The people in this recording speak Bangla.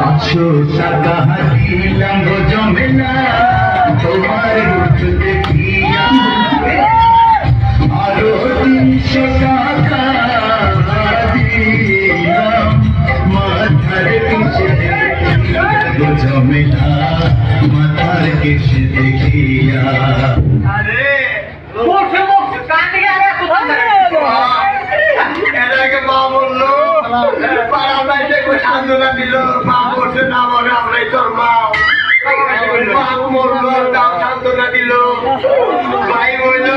পাঁচশো টাকা দিলাম জমে না তোমার মুখ দেখিয়া। এটাকে মা বলল পাড়া বাইতে কই সান্ত্বনা দিল মা বসে না বলে আমরাই তোর মা। মা মরলো তাও সান্ত্বনা দিল। ভাই বলল